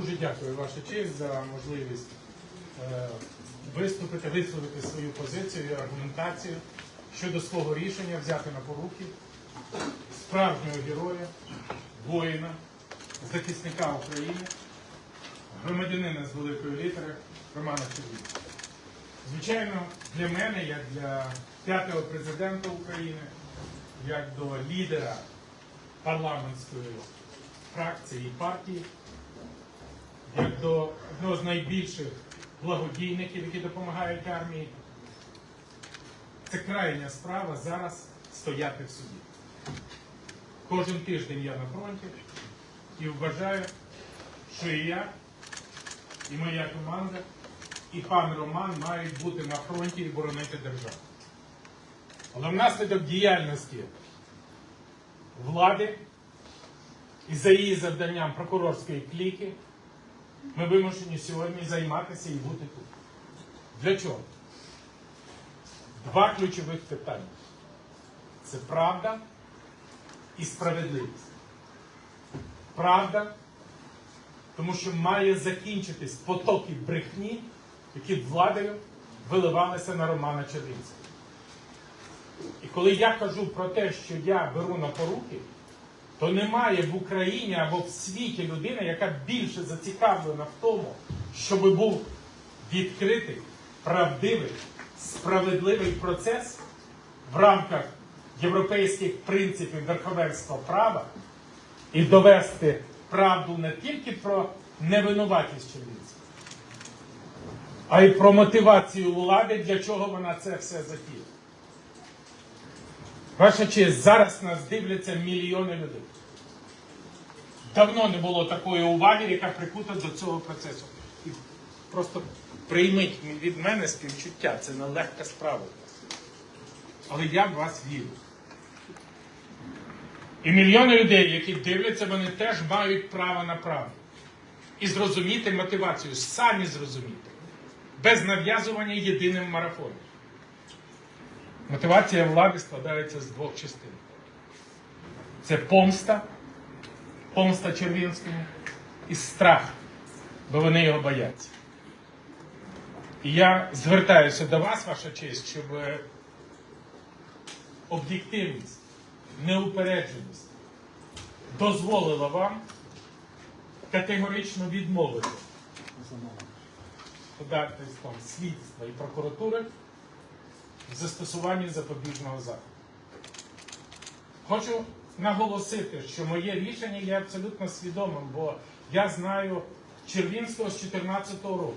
Дуже дякую, Ваша честь, за можливість е, виступити, висловити свою позицію і аргументацію щодо свого рішення взяти на поруки справжнього героя, воїна, захисника України, громадянина з великої літери Романа Червіна. Звичайно, для мене, як для п'ятого президента України, як до лідера парламентської фракції і партії, як до одного з найбільших благодійників, які допомагають армії. Це крайня справа зараз стояти в суді. Кожен тиждень я на фронті і вважаю, що і я, і моя команда, і пан Роман мають бути на фронті і боронити державу. Але внаслідок діяльності влади і за її завданням прокурорської кліки ми вимушені сьогодні займатися і бути тут. Для чого? Два ключових питання. Це правда і справедливість. Правда, тому що має закінчитись потоки брехні, які владою виливалися на Романа Червінського. І коли я кажу про те, що я беру на поруки, то немає в Україні або в світі людини, яка більше зацікавлена в тому, щоб був відкритий, правдивий, справедливий процес в рамках європейських принципів верховенства права і довести правду не тільки про невинуватість Чернівців, а й про мотивацію влади, для чого вона це все затіяла. Ваша честь, зараз нас дивляться мільйони людей. Давно не було такої уваги, яка прикута до цього процесу. І просто прийміть від мене співчуття, це нелегка справа. Але я в вас вірю. І мільйони людей, які дивляться, вони теж мають право на правду. І зрозуміти мотивацію, самі зрозуміти, без нав'язування єдиним марафоном. Мотивація влади складається з двох частин. Це помста, помста Червінському і страх, бо вони його бояться. І я звертаюся до вас, ваша честь, щоб об'єктивність, неупередженість дозволила вам категорично відмовити ходатайством слідства і прокуратури в застосуванні запобіжного заходу. Хочу наголосити, що моє рішення є абсолютно свідомим, бо я знаю Червінського з 2014 року.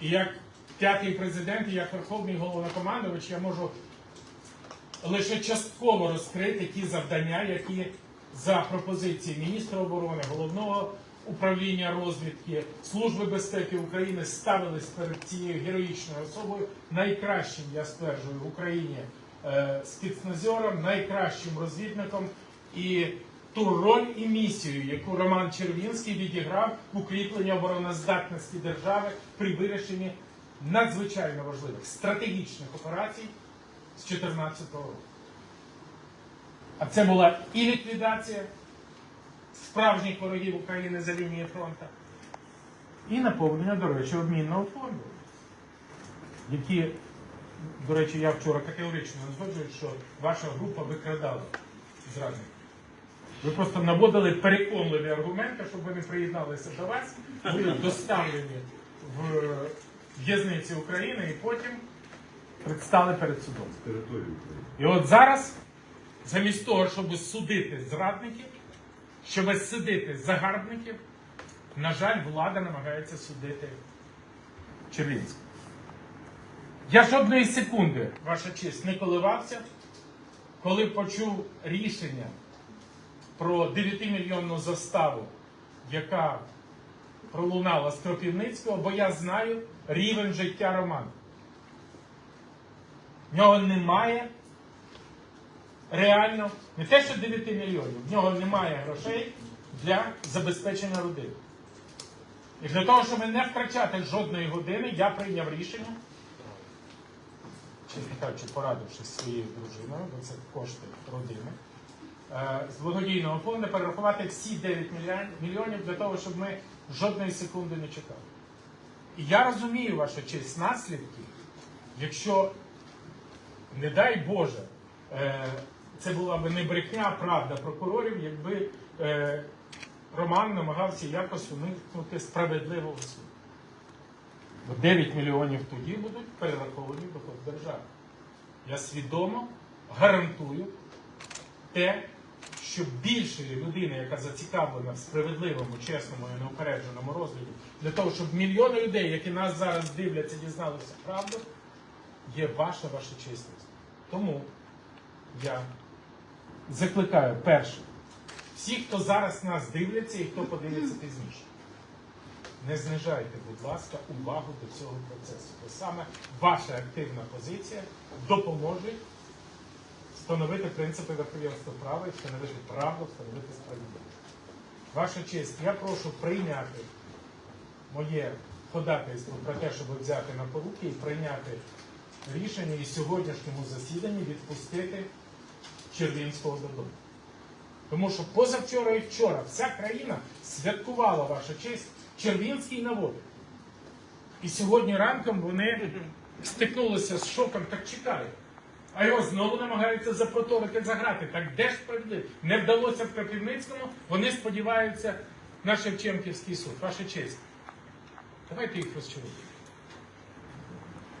І як п'ятий президент, і як верховний головнокомандувач, я можу лише частково розкрити ті завдання, які за пропозиції міністра оборони, головного управління розвідки Служби безпеки України ставились перед цією героїчною особою найкращим, я стверджую, в Україні е, спецназером, найкращим розвідником і ту роль і місію, яку Роман Червінський відіграв в укріпленні обороноздатності держави при вирішенні надзвичайно важливих стратегічних операцій з 2014 року. А це була і ліквідація справжніх ворогів України за лінією фронту, і наповнення, до речі, обмінного фонду, які, до речі, я вчора категорично згоджуюсь, що ваша група викрадала зрадників. Ви просто наводили переконливі аргументи, щоб вони приєдналися до вас, були доставлені в в'язниці України і потім предстали перед судом. І от зараз, замість того, щоб судити зрадників, щоб судити загарбників, на жаль, влада намагається судити Червінського. Я жодної секунди, ваша честь, не коливався, коли почув рішення про 9-мільйонну заставу, яка пролунала з Кропівницького, бо я знаю рівень життя Романа. В нього немає реально не те, що 9 мільйонів, в нього немає грошей для забезпечення родини. І для того, щоб не втрачати жодної години, я прийняв рішення, чесно кажучи, порадившись зі своєю дружиною, бо це кошти родини, е, з благодійного фонду перерахувати всі 9 мільйонів для того, щоб ми жодної секунди не чекали. І я розумію ваша честь наслідки, якщо, не дай Боже, е, це була б не брехня, а правда прокурорів, якби е, Роман намагався якось уникнути справедливого суду. Бо 9 мільйонів тоді будуть перераховані доход держави. Я свідомо гарантую те, що більше людина, яка зацікавлена в справедливому, чесному і неупередженому розгляді, для того, щоб мільйони людей, які нас зараз дивляться, дізналися правду, є ваша ваша чесність. Тому я закликаю перше, всі, хто зараз нас дивляться і хто подивиться пізніше. Не знижайте, будь ласка, увагу до цього процесу. Бо саме ваша активна позиція допоможе встановити принципи верховенства права і встановити правду, встановити справедливість. Ваша честь, я прошу прийняти моє ходатайство про те, щоб взяти на поруки і прийняти рішення і сьогоднішньому засіданні відпустити Червінського додому. Тому що позавчора і вчора вся країна святкувала ваша честь Червінський навод. І сьогодні ранком вони стикнулися з шоком, так чекають. А його знову намагаються запроторити заграти. Так де ж справедливо? Не вдалося в Кропивницькому, вони сподіваються на Шевченківський суд. Ваша честь. Давайте їх розчарувати.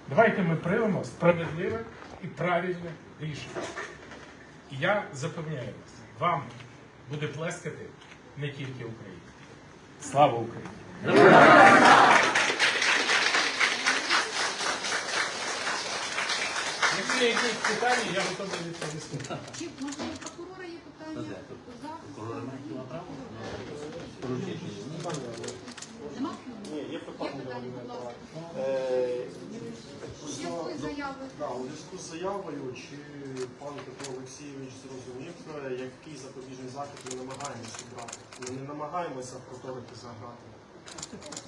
Давайте ми приймемо справедливе і правильне рішення. І я запевняю вас, вам буде плескати не тільки Україна. Слава Україні! Якщо є якісь питання, я готовий відповісти. Чи можливо прокурора є питання? Мають Захисту? право? Нема? Ні, є Є питання, питання, будь ласка. Е, Є свої заяви. да, у зв'язку з заявою, чи пан Петро Олексійович зрозумів, е, який запобіжний захід ми намагаємося брати? Ми не намагаємося проторити заграти.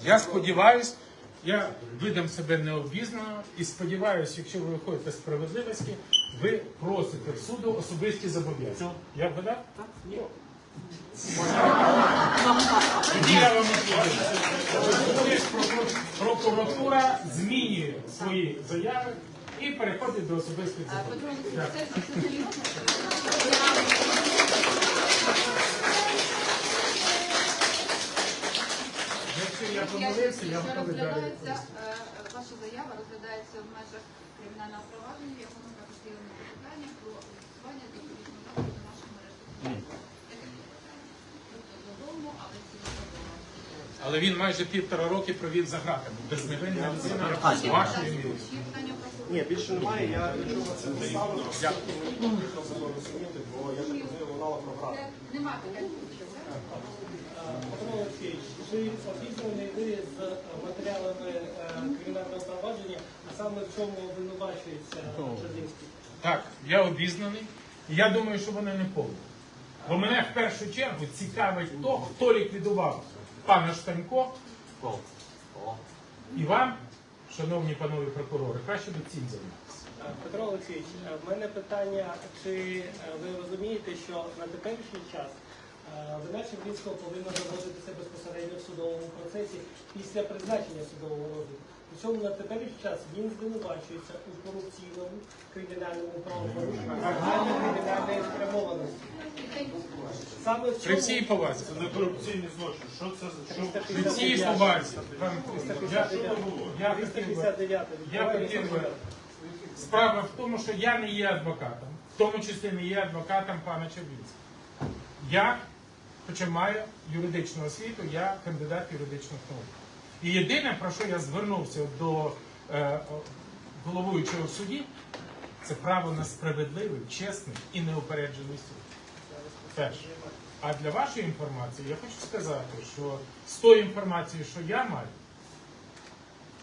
Я сподіваюся, я видам себе необізнано і сподіваюся, якщо ви виходите з справедливості, ви просите в суду особисті зобов'язання. Я вгадав? Так. Тоді я вам відповім. Прокуратура змінює свої заяви і переходить до особистих все серйозно? Якщо я помилився, я готовий далі. відповісти. е, ваша заява розглядається в межах кримінального провадження, в якому також є питання про застосування запобіжного заходу в нашому мережі. Тобто додому, але він майже півтора роки провів за вашої мірі. Є питання. Ні, більше немає, я нічого це не ставлю, потрібно це розуміти, бо я так розумію, лунала програма. Нема питань. Петро Олексійович, ви обізнані ви з матеріалами е, кримінального провадження, а саме в чому обвинувачується Чернівський? Так, я обізнаний. І я думаю, що вони не повні. Бо мене в першу чергу цікавить то, хто ліквідував пана Штанько О. О. і вам, шановні панові прокурори, краще до цим займатися. Е, Петро Олексійович, е, в мене питання, чи е, ви розумієте, що на теперішній час задача Чернівського повинна доводитися безпосередньо в судовому процесі після призначення судового розгляду. Причому на теперішній час він звинувачується у корупційному кримінальному правопорушенні загальної кримінальної спрямованості. Саме в При всій повазі. Це не корупційний злочин. Що це за що? При всій повазі. пан Кузьма, Я, я хотів би 359 Я хотів би. Справа в тому, що я не є адвокатом, в тому числі не є адвокатом пана Червінського. Я, хоча маю юридичну освіту, я кандидат юридичних наук. І єдине, про що я звернувся до е, головуючого в суді, це право на справедливий, чесний і неупереджений суд. Перше. А для вашої інформації я хочу сказати, що з тої інформації, що я маю,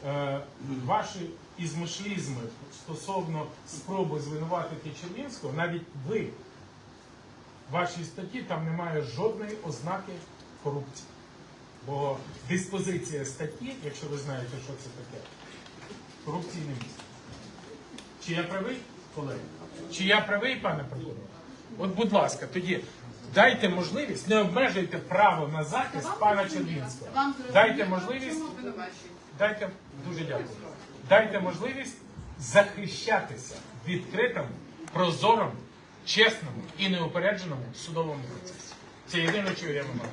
е, ваші ізмишлізми стосовно спроби звинуватити Червінського, навіть ви, в вашій статті там немає жодної ознаки корупції. Бо диспозиція статті, якщо ви знаєте, що це таке, корупційне місце. Чи я правий, колеги? Чи я правий, пане прокурор? От, будь ласка, тоді дайте можливість, не обмежуйте право на захист пана Червінського. Дайте можливість, дайте дуже дякую. Дайте можливість захищатися відкритому, прозорому, чесному і неупередженому судовому процесі. Це єдине, що я вимагаю.